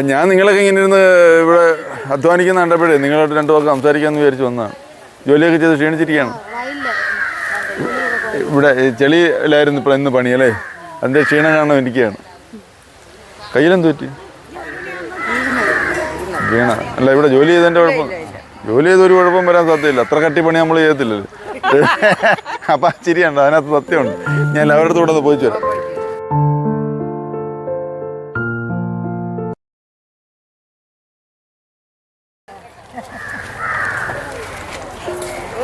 അപ്പം ഞാൻ നിങ്ങളൊക്കെ ഇങ്ങനെ ഇരുന്ന് ഇവിടെ അധ്വാനിക്കുന്ന കണ്ടപ്പോഴേ നിങ്ങളോട് രണ്ടു പേർക്ക് സംസാരിക്കാമെന്ന് വിചാരിച്ച് വന്നതാണ്. ജോലിയൊക്കെ ചെയ്ത് ക്ഷീണിച്ചിരിക്കുകയാണ്. ഇവിടെ ചെളി ചെളിയിലായിരുന്നു ഇപ്പോൾ ഇന്ന് പണിയല്ലേ അതിന്റെ ക്ഷീണം കാണാൻ ഇരിക്കുകയാണ്. കയ്യിലെന്ത് പറ്റി? വീണ. അല്ല ഇവിടെ ജോലി ചെയ്തതിന്റെ കുഴപ്പം ജോലി ചെയ്ത ഒരു കുഴപ്പം വരാൻ സാധ്യതയില്ല. അത്ര കട്ടി പണി നമ്മൾ ചെയ്യത്തില്ലല്ലോ. അപ്പം ചിരിയുണ്ട് അതിനകത്ത് സത്യമുണ്ട്. ഞാൻ എല്ലാവരുടെ കൂടെ ഒന്ന് പോയിച്ചു വരാം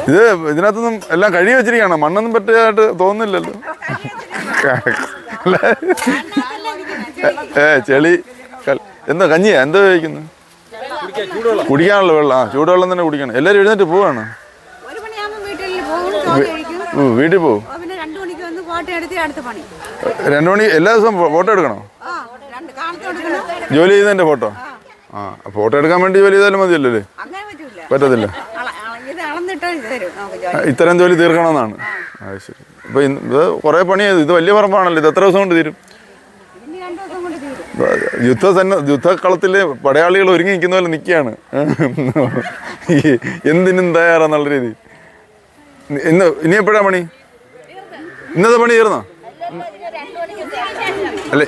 ഇത് ഇതിനകത്തൊന്നും എല്ലാം കഴുകി വെച്ചിരിക്കുകയാണ്. മണ്ണൊന്നും പറ്റിയതായിട്ട് തോന്നുന്നില്ലല്ലോ. ഏ ചെളി എന്തോ കഞ്ഞിയാ? എന്തോ കഴിക്കുന്നു കുടിക്കാനുള്ള വെള്ളം. ആ ചൂടുവെള്ളം തന്നെ കുടിക്കണം. എല്ലാവരും എഴുന്നേറ്റ് പോവാണ്. വീട്ടിൽ പോവും. രണ്ടു മണി എല്ലാ ദിവസവും ഫോട്ടോ എടുക്കണോ? ജോലി ചെയ്യുന്നതിന്റെ ഫോട്ടോ? ആ. ഫോട്ടോ എടുക്കാൻ വേണ്ടി ജോലി ചെയ്താലും മതിയല്ലോ അല്ലേ? പറ്റത്തില്ല. ഇത്തരം ജോലി തീർക്കണമെന്നാണ്. അത് ശരി. അപ്പോൾ ഇത് കുറേ പണിയത് ഇത് വലിയ പറമ്പാണല്ലോ. ഇത് എത്ര ദിവസം കൊണ്ട് തീരും? യുദ്ധ സന്ന യുദ്ധക്കളത്തിൽ പടയാളികൾ ഒരുങ്ങി നിൽക്കുന്ന പോലെ നിൽക്കുകയാണ്. എന്തിനും തയ്യാറാന്നുള്ള രീതി. ഇന്ന് ഇനി എപ്പോഴാ പണി? ഇന്നത്തെ പണി തീർന്നോ? അല്ല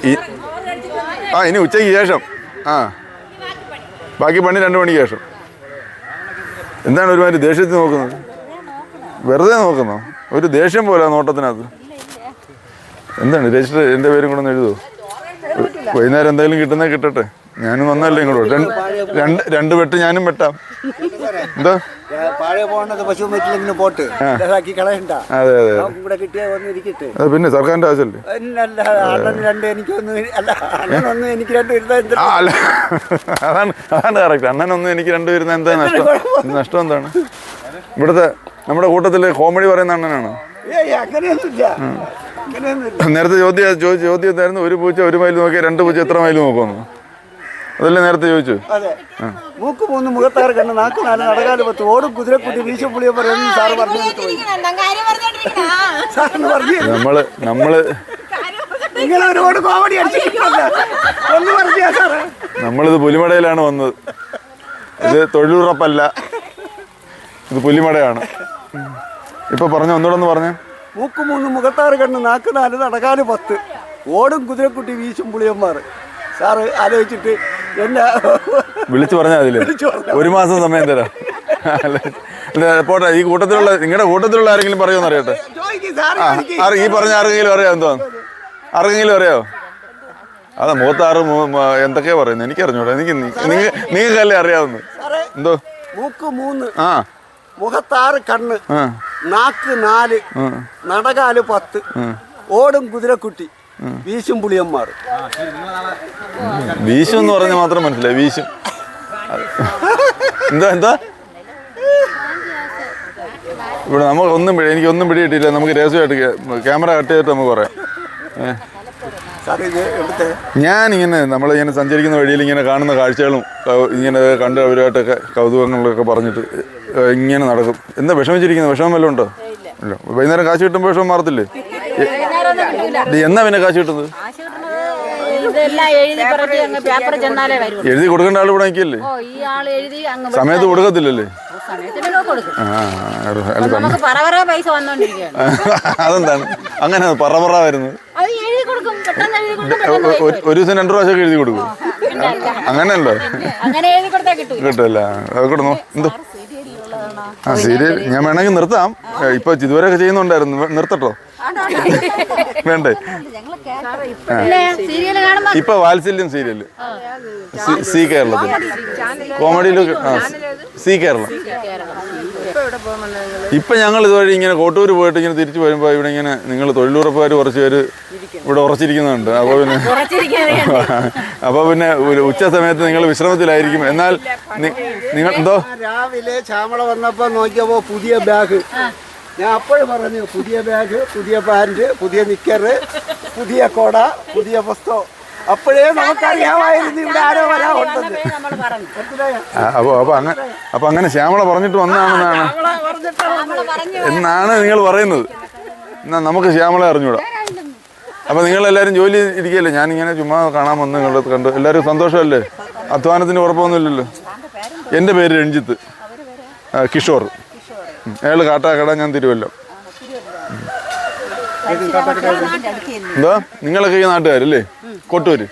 ആ ഇനി ഉച്ചയ്ക്ക് ശേഷം. ആ. ബാക്കി പണി രണ്ട് മണിക്ക് ശേഷം. എന്താണ് ഒരുമാതിരി ദേഷ്യത്തിൽ നോക്കുന്നത്? വെറുതെ നോക്കുന്നോ? ഒരു ദേഷ്യം പോലെ നോട്ടത്തിനകത്ത്. എന്താണ്? രജിസ്റ്റർ എന്റെ പേരും കൂടെ ഒന്ന് എഴുതുമോ വൈകുന്നേരം എന്തെങ്കിലും കിട്ടുന്ന കിട്ടട്ടെ. ഞാനും വന്നല്ലേ ഇങ്ങോട്ട് രണ്ട് രണ്ട് വെട്ട് ഞാനും വെട്ടാം. എന്താ? അതെ അത് പിന്നെ സർക്കാരിന്റെ ആവശ്യമല്ലേ അല്ല. അതാണ് അതാണ് കറക്റ്റ് അണ്ണനൊന്നും എനിക്ക് രണ്ടുപേരുന്ന എന്താ നഷ്ടം? നഷ്ടം എന്താണ്? ഇവിടുത്തെ നമ്മുടെ കൂട്ടത്തിൽ കോമഡി പറയുന്ന അണ്ണനാണ്? നേരത്തെ ചോദ്യം ചോദ്യത്തായിരുന്നു ചോദ്യം ഒരു പൂച്ച ഒരു മൈൽ നോക്കിയാൽ രണ്ട് പൂച്ച എത്ര മൈൽ നോക്കുമെന്ന്. അതല്ലേ നേരത്തെ ചോദിച്ചു അതെ. മൂക്ക് മൂന്ന് മുഖത്താറ് കണ്ട് നാക്ക് നാല് നടകാൽ പത്ത് ഓടും കുതിരക്കുട്ടി വീശും പുളിയെ പറയുന്നു സാറ് പറഞ്ഞു നമ്മൾ നമ്മൾ നിങ്ങൾ ഒരുപാട് കോമഡി സാറ് നമ്മളിത് പുലിമടയിലാണ് വന്നത്. ഇത് തൊഴിലുറപ്പല്ല. ഇത് പുലിമടയാണ്. ഇപ്പൊ പറഞ്ഞു ഒന്നുകൂടെ പറഞ്ഞു? മൂക്കുമൂന്ന് മൂക്ക് മൂന്ന് മുഖത്താറ് കണ്ണ് നാക്ക് നാല് നടക്കാൽ പത്ത്. ഓടും കുതിരക്കുട്ടി വീശും പുളിയന്മാർ. സാറ് ആലോചിച്ചിട്ട് എന്നെ വിളിച്ചു പറഞ്ഞാൽ അതിൽ ഒരു മാസം സമയം തരാം. പോട്ടെ ഈ കൂട്ടത്തിലുള്ള നിങ്ങളുടെ കൂട്ടത്തിലുള്ള ആരെങ്കിലും പറയുമെന്ന് അറിയട്ടെ? ഈ പറഞ്ഞ ആർക്കെങ്കിലും അറിയാം എന്തോ ആർക്കെങ്കിലും അറിയാമോ അതാ മൂത്താറ് എന്തൊക്കെയാ പറയുന്നത് എനിക്ക് അറിഞ്ഞൂടാ എനിക്ക് നിങ്ങൾ നിങ്ങൾക്കല്ലേ അറിയാവുന്ന എന്തോ? മൂക്ക് മൂന്ന് ആ. മുഖത്താറ് കണ്ണ് നാക്ക് നാല് നടകാൽ പത്ത് ഓടും കുതിരക്കുട്ടി വീശും പുളിയന്മാർ. വീശും എന്ന് പറഞ്ഞാൽ മാത്രം മനസ്സിലായി. വീശും. എന്താ എന്താ? ഇവിടെ നമുക്ക് ഒന്നും പിടി- എനിക്ക് ഒന്നും പിടിയിട്ടില്ല. നമുക്ക് രഹസ്യമായിട്ട് ക്യാമറ കട്ട് ചെയ്തിട്ട് നമുക്ക് പറയാം. ഏ. സാറേ ഇങ്ങനെ ഞാനിങ്ങനെ നമ്മളിങ്ങനെ സഞ്ചരിക്കുന്ന വഴിയിൽ ഇങ്ങനെ കാണുന്ന കാഴ്ചകളും ഇങ്ങനെ കണ്ട് അവരുമായിട്ടൊക്കെ കൗതുകങ്ങളൊക്കെ പറഞ്ഞിട്ട് ഇങ്ങനെ നടക്കും. എന്താ വിഷമിച്ചിരിക്കുന്നത്? വിഷമം വല്ലതും ഉണ്ടോ? ഇല്ല. വൈകുന്നേരം കാശ് കിട്ടുമ്പോൾ വിഷമം മാറത്തില്ലേ? ഇത് എന്നാ പിന്നെ കാശ് കിട്ടുന്നത്? ഇതെല്ലാം എഴുതി പറഞ്ഞ് അങ്ങ് പേപ്പർ ചെന്നാലേ വരൂ എഴുതി കൊടുക്കേണ്ട ആൾ ഇവിടെ നിൽക്കില്ലേ ഓ ഈ ആൾ എഴുതി അങ്ങ് സമയത്ത് കൊടുക്കത്തില്ലല്ലേ അതെന്താണ്? അങ്ങനെ പറ പറ വരുന്നത്. ഒരു- ദിവസം രണ്ടു പ്രാവശ്യം എഴുതി കൊടുക്കും. അങ്ങനെയല്ലോ? കിട്ടില്ല അത് കൊടുന്നു? എന്തോ? ആ സീരിയൽ ഞാൻ വേണമെങ്കിൽ നിർത്താം. ഇപ്പൊ ഇതുവരെയൊക്കെ ചെയ്യുന്നുണ്ടായിരുന്നു. നിർത്തട്ടോ. വേണ്ടേ? സീരിയൽ ഇപ്പൊ വാത്സല്യം സീരിയൽ. സി- കേരളത്തിൽ. കോമഡിയിലൊക്കെ ആ സി കേരളം. ഇപ്പൊ ഞങ്ങൾ ഇതുവഴി ഇങ്ങനെ കോട്ടൂർ പോയിട്ട് ഇങ്ങനെ തിരിച്ചു വരുമ്പോ ഇവിടെ ഇങ്ങനെ നിങ്ങൾ തൊഴിലുറപ്പുകാർ കുറച്ച് പേര് ഇവിടെ ഉറച്ചിരിക്കുന്നുണ്ട്. അപ്പോൾ പിന്നെ അപ്പോൾ പിന്നെ ഒരു ഉച്ച സമയത്ത് നിങ്ങൾ വിശ്രമത്തിലായിരിക്കും. എന്നാൽ നിങ്ങൾ എന്തോ? രാവിലെ ശ്യാമള വന്നപ്പോൾ നോക്കിയപ്പോൾ പുതിയ ബാഗ്. ഞാൻ അപ്പോഴും പറഞ്ഞു പുതിയ ബാഗ് പുതിയ പാന്റ് പുതിയ നിക്കറ് പുതിയ കോട പുതിയ പുസ്തകം അപ്പോഴേ നമുക്കറിയാമായിരുന്നു ഇവിടെ ആരോ വരാറുണ്ടെന്ന് നമ്മൾ പറഞ്ഞു. മനസ്സിലായോ? ആ, അപ്പൊ അപ്പൊ അങ്ങനെ അപ്പോൾ അങ്ങനെ ശ്യാമള പറഞ്ഞിട്ട് വന്നാണെന്നാണ് എന്നാണ് നിങ്ങൾ പറയുന്നത്. എന്നാ നമുക്ക് ശ്യാമള അറിഞ്ഞൂടാ. അപ്പൊ നിങ്ങൾ എല്ലാവരും ജോലി ഇരിക്കുകയല്ലേ ഞാനിങ്ങനെ ചുമ്മാ കാണാൻ വന്ന് നിങ്ങളത് കണ്ടു. എല്ലാവരും സന്തോഷമല്ലേ? അധ്വാനത്തിന് ഉറപ്പൊന്നുമില്ലല്ലോ. എന്റെ പേര് രഞ്ജിത്ത്. കിഷോർ. അയാൾ അയാൾ കാട്ടാക്കട ഞാൻ തിരുവല്ലോ. എന്താ? നിങ്ങളൊക്കെ ഈ നാട്ടുകാരല്ലേ? കൊട്ടൂര്.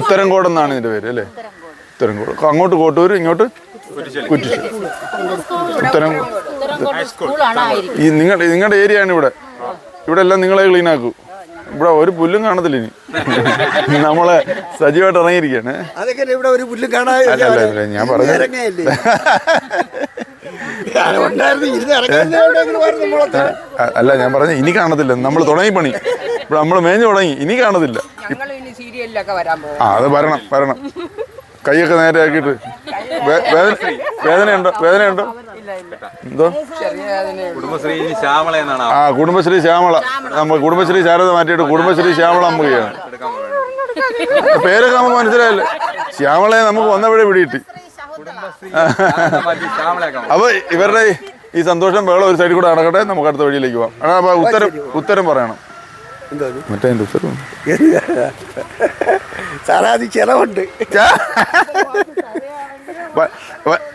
ഉത്തരംകോട് എന്നാണ് ഇതിന്റെ പേര് അല്ലേ? ഉത്തരംകോട്. അങ്ങോട്ട് കോട്ടൂര് ഇങ്ങോട്ട് കുറ്റിച്ചു ഉത്തരം ഈ നിങ്ങളുടെ നിങ്ങളുടെ ഏരിയ ആണ് ഇവിടെ. ഇവിടെ എല്ലാം നിങ്ങളെ ക്ലീൻ ആക്കൂ. ഇവിടെ ഒരു പുല്ലും കാണത്തില്ല ഇനി. നമ്മളെ സജീവമായിട്ട് ഇറങ്ങിയിരിക്കാണ് അതൊക്കെ ഇവിടെ ഒരു പുല്ലും അല്ല, ഞാൻ പറഞ്ഞു അല്ല ഞാൻ പറഞ്ഞ ഇനി കാണത്തില്ല. നമ്മൾ തുടങ്ങി പണി. ഇവിടെ നമ്മൾ മേഞ്ഞു തുടങ്ങി. ഇനി കാണത്തില്ല. ഞങ്ങൾ ഇനി സീരിയലിലൊക്കെ വരാൻ പോകും ആ അത് വരണം വരണം. കൈയൊക്കെ നേരെ ആക്കിയിട്ട് വേദനയുണ്ടോ? വേദനയുണ്ടോ? എന്തോ? കുടുംബശ്രീ ശ്യാമള എന്നാണ്? ആ കുടുംബശ്രീ ശ്യാമള. നമ്മൾ കുടുംബശ്രീ ശാരദ മാറ്റിയിട്ട് കുടുംബശ്രീ ശ്യാമള അമ്മുകയാണ് പേരൊക്കെ നമുക്ക് മനസ്സിലായല്ലേ? ശ്യാമളയെ നമുക്ക് വന്നപ്പോഴേ പിടിയിട്ട് അപ്പൊ ഇവരുടെ ഈ- ഈ സന്തോഷം വേള ഒരു സൈഡിൽ കൂടെ നടക്കട്ടെ. നമുക്ക് അടുത്ത വഴിയിലേക്ക് പോവാം. അപ്പൊ ഉത്തരം ഉത്തരം പറയണം. മറ്റേ ഉത്തരവ് ഉത്തരം സാറേ അത് ചെലവുണ്ട്.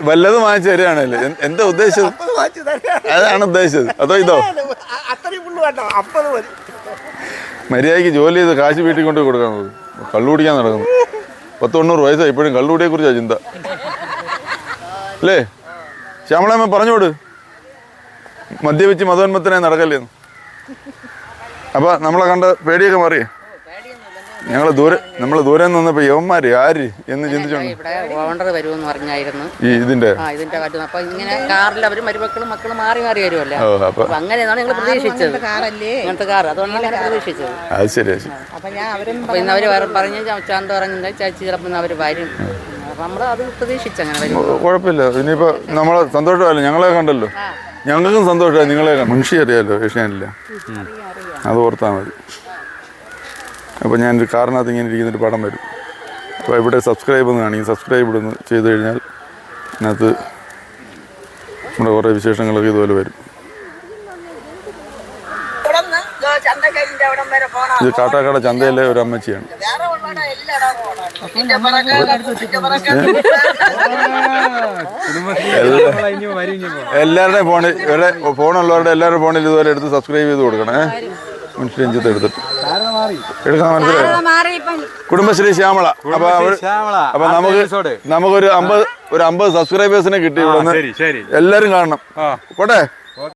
വല്ലതും വാങ്ങിച്ചു തരികയാണല്ലേ? എന്താ ഉദ്ദേശിച്ചത്. അതാണ് ഉദ്ദേശിച്ചത്. അതോ ഇതോ? മര്യാദയ്ക്ക് ജോലി ചെയ്ത് കാശ് വീട്ടിൽ കൊണ്ട് കൊടുക്കാൻ നോക്കും കള്ളു കുടിക്കാൻ നടക്കുന്നു. പത്ത് തൊണ്ണൂറ് വയസ്സായി. ഇപ്പോഴും കള്ളുകുടിയെ കുറിച്ചാണ് ചിന്ത. അല്ലേ? ശ്യാമളമ്മ പറഞ്ഞോട്. മദ്യപിച്ച് മതോന്മത്തനായി നടക്കല്ലേന്ന്. അപ്പൊ നമ്മളെ കണ്ട് പേടിയൊക്കെ മാറി. ഞങ്ങൾ ദൂരെ നമ്മൾ ദൂരെ നിന്നപ്പോ യവന്മാര് ആര് എന്ന് ചിന്തിച്ചോണ്ട്. ഇവിടെ ഓണർ വരുമെന്ന് പറഞ്ഞായിരുന്നു. ഈ ഇതിന്റെ ആ ഇതിന്റെ കാര്യം. അപ്പൊ ഇങ്ങനെ കാറിൽ അവർ മരുമക്കളും മക്കളും മാറി മാറി വരുമല്ലോ ഓ അപ്പൊ അപ്പൊ അങ്ങനെയാണ് ഞങ്ങൾ പ്രതീക്ഷിച്ചത്. കാറല്ലേ? അങ്ങനത്തെ കാർ അതുകൊണ്ടാണ് ഞങ്ങൾ പ്രതീക്ഷിച്ചത്. അത് ശരിയാ ശരി. അപ്പൊ ഞാൻ അവരും അപ്പൊ ഇന്ന് അവർ വേറെ പറഞ്ഞ് ചാന്ത പറഞ്ഞില്ല ചേച്ചി ചിലപ്പോൾ ഇന്ന് അവർ വരും. അപ്പൊ നമ്മൾ അത് പ്രതീക്ഷിച്ചു അങ്ങനെ വരും ഓ, കുഴപ്പമില്ല. ഇനിയിപ്പോ നമ്മളെ സന്തോഷമല്ലോ ഞങ്ങളെ കണ്ടല്ലോ. ഞങ്ങൾക്കും സന്തോഷമായി. നിങ്ങളെ കണ്ടു മുൻഷി അറിയാലോ ഏഷ്യാനില്ല അത് ഓർത്താൽ മതി. അപ്പോൾ ഞാനൊരു കാറിനകത്ത് ഇങ്ങനെ ഇരിക്കുന്നൊരു പടം വരും. അപ്പോൾ ഇവിടെ സബ്സ്ക്രൈബ് എന്ന് കാണിക്കും സബ്സ്ക്രൈബ് ഇടുന്ന്. ചെയ്ത് കഴിഞ്ഞാൽ അതിനകത്ത് നമ്മുടെ കുറേ വിശേഷങ്ങളൊക്കെ ഇതുപോലെ വരും. ഇത് കാട്ടാക്കട ചന്തയിലെ ഒരു അമ്മച്ചിയാണ്. എല്ലാവരുടെയും ഫോണിൽ ഇവരുടെ ഫോണുള്ളവരുടെ എല്ലാവരുടെ ഫോണിൽ ഇതുപോലെ എടുത്ത് സബ്സ്ക്രൈബ് ചെയ്ത് കൊടുക്കണേ. എടുത്തിട്ട്. എടുക്കാൻ മനസ്സിലായി? മാറി ഇപ്പം. കുടുംബശ്രീ ശ്യാമള. അപ്പൊ ശ്യാമള. അപ്പൊ നമുക്ക് നമുക്കൊരു അമ്പത് ഒരു അമ്പത് സബ്സ്ക്രൈബേഴ്സിനെ കിട്ടി ഇവിടെ ശരി ശരി. എല്ലാരും കാണണം. പോട്ടെ?